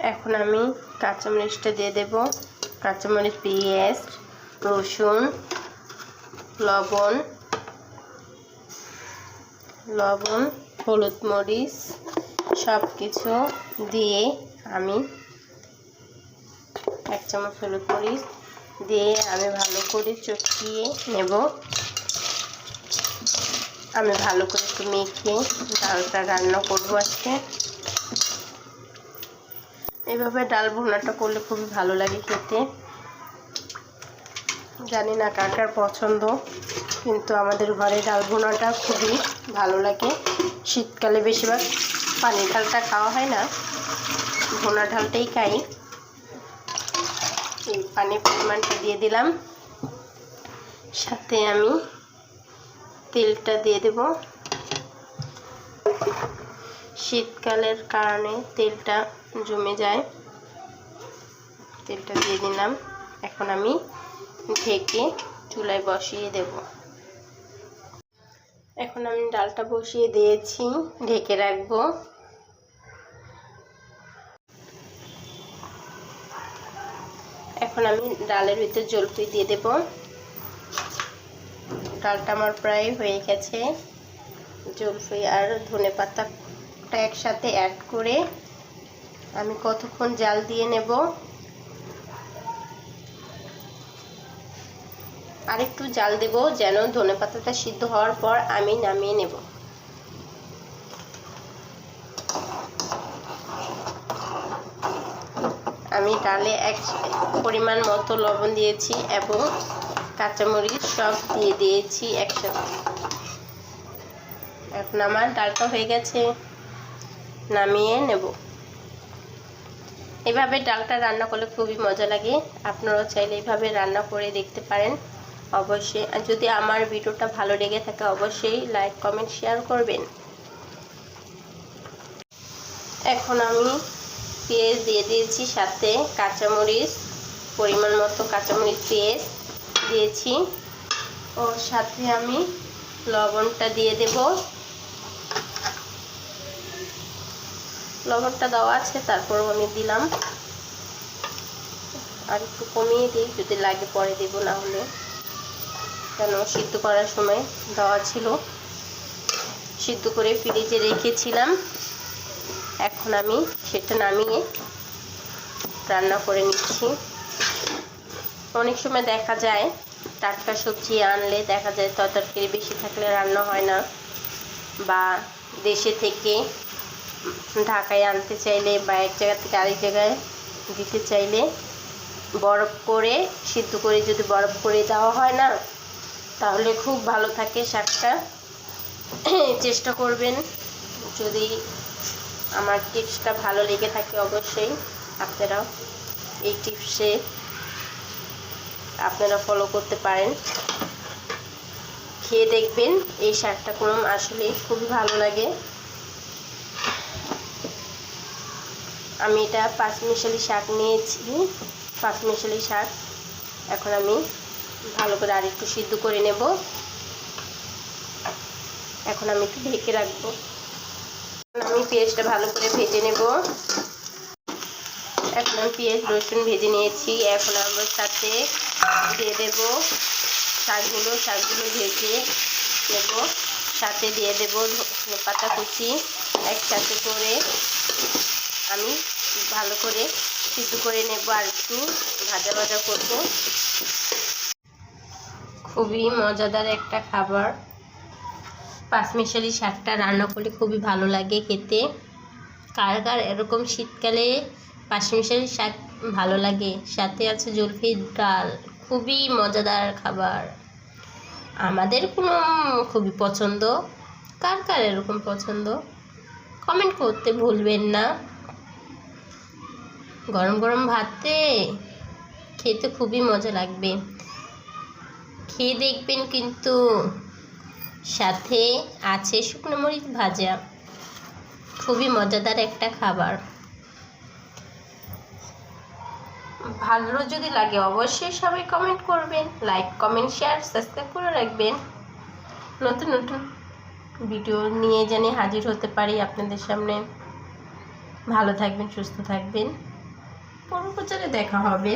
এখন আমি কাঁচামরিচটা দিয়ে দেব। কাঁচামরিচ, পেঁয়াজ, রসুন, লবণ লবণ, হলুদ মরিচ সব কিছু দিয়ে আমি এক চামচ হলুদ মরিচ দিয়ে আমি ভালো করে চটকিয়ে নেব। আমি ভালো করে একটু মেখে ডালটা রান্না করব আজকে। এভাবে ডাল ভুনাটা করলে খুবই ভালো লাগে খেতে। জানি না কার কার পছন্দ, কিন্তু আমাদের ঘরে ডাল ভুনাটা খুবই ভালো লাগে। শীতকালে বেশিরভাগ পানি ঢালটা খাওয়া হয় না, ভুনা ঢালটাই খাই। এই পানির পরিমাণটা দিয়ে দিলাম। সাথে আমি তেলটা দিয়ে দেব। শীতকালের কারণে তেলটা জমে যায়। তেলটা দিয়ে দিলাম। এখন আমি ঢেকে চুলায় বসিয়ে দেব। এখন আমি ডালটা বসিয়ে দিয়েছি, ঢেকে রাখব। এখন আমি ডালের ভিতর জলপাই দিয়ে দেব। ডালটা আমার প্রায় হয়ে গেছে। জলপাই আর ধনে পাতাটা একসাথে অ্যাড করে আমি কতক্ষণ জাল দিয়ে নেব? আর একটু জাল দেব যেন ধনে পাতাটা সিদ্ধ হওয়ার পর আমি নামিয়ে নেব। আমি ডালে এক পরিমাণ মতো লবণ দিয়েছি এবং কাঁচামরিচ সব দিয়ে দিয়েছি একসাথে। এখন আমার ডালটা হয়ে গেছে, নামিয়ে নেব। এভাবে ডালটা রান্না করলে খুবই মজা লাগে। আপনারাও চাইলে এভাবে রান্না করে দেখতে পারেন। অবশ্যই যদি আমার ভিডিওটা ভালো লেগে থাকে, অবশ্যই লাইক, কমেন্ট, শেয়ার করবেন। এখন আমি পেঁয়াজ দিয়ে দিয়েছি সাথে কাঁচামরিচ, পরিমাণ মতো কাঁচামরিচ পেঁয়াজ দিয়েছি। ওর সাথে আমি লবণটা দিয়ে দেব। লবণটা দেওয়া আছে তারপর আমি দিলাম। আর একটু কমিয়ে দিই, যদি লাগে পরে দেব, না হলে। কেন? সিদ্ধ করার সময় দেওয়া ছিল। সিদ্ধ করে ফ্রিজে রেখেছিলাম। এখন আমি সেটা নামিয়ে রান্না করে নিচ্ছি। অনেক সময় দেখা যায়, টাটকা সবজি আনলে দেখা যায় তরকারি বেশি থাকলে রান্না হয় না। বা দেশে থেকে ঢাকায় আনতে চাইলে বা এক জায়গা থেকে আরেক জায়গায় দিতে চাইলে বরফ করে, সিদ্ধ করে যদি বরফ করে দেওয়া হয় না, তাহলে খুব ভালো থাকে শাকটা। চেষ্টা করবেন। যদি আমার টিপসটা ভালো লেগে থাকে অবশ্যই আপনারা এই টিপসে আপনারা ফলো করতে পারেন। খেয়ে দেখবেন এই শাকটা কোনো আসলে খুবই ভালো লাগে। আমি এটা পাঁচমিশালি শাক নিয়েছি, পাঁচমিশালি শাক। এখন আমি ভালো করে আর একটু সিদ্ধ করে নেব। এখন আমি একটু ঢেকে রাখব। আমি পেঁয়াজটা ভালো করে ভেজে নেব। এখন আমি পেঁয়াজ, রসুন ভেজে নিয়েছি। এখন আমার সাথে দিয়ে দেব শাকগুলো। শাকগুলো ভেজে নেব। সাথে দিয়ে দেব পাতা কুচি একসাথে করে আমি ভালো করে সিদ্ধ করে নেব আর একটু ভাজা ভাজা করব। খুবই মজাদার একটা খাবার। পাঁচমিশালি শাকটা রান্না করলে খুবই ভালো লাগে খেতে। কার কার এরকম শীতকালে পাঁচমিশালি শাক ভালো লাগে? সাথে আছে জলফির ডাল। খুবই মজাদার খাবার। আমাদের কোনো খুবই পছন্দ। কার কার এরকম পছন্দ? কমেন্ট করতে ভুলবেন না। গরম গরম ভাতে খেতে খুবই মজা লাগবে। খেয়ে দেখবেন কিন্তু সাথে আছে শুকনো মরিচ ভাজা। খুবই মজাদার একটা খাবার। ভালো যদি লাগে অবশ্যই সবাই কমেন্ট করবেন লাইক কমেন্ট শেয়ার সাবস্ক্রাইব করে রাখবেন। নতুন নতুন ভিডিও নিয়ে জানি হাজির হতে পারি আপনাদের সামনে। ভালো থাকবেন, সুস্থ থাকবেন। পরবর্তীতে দেখা হবে।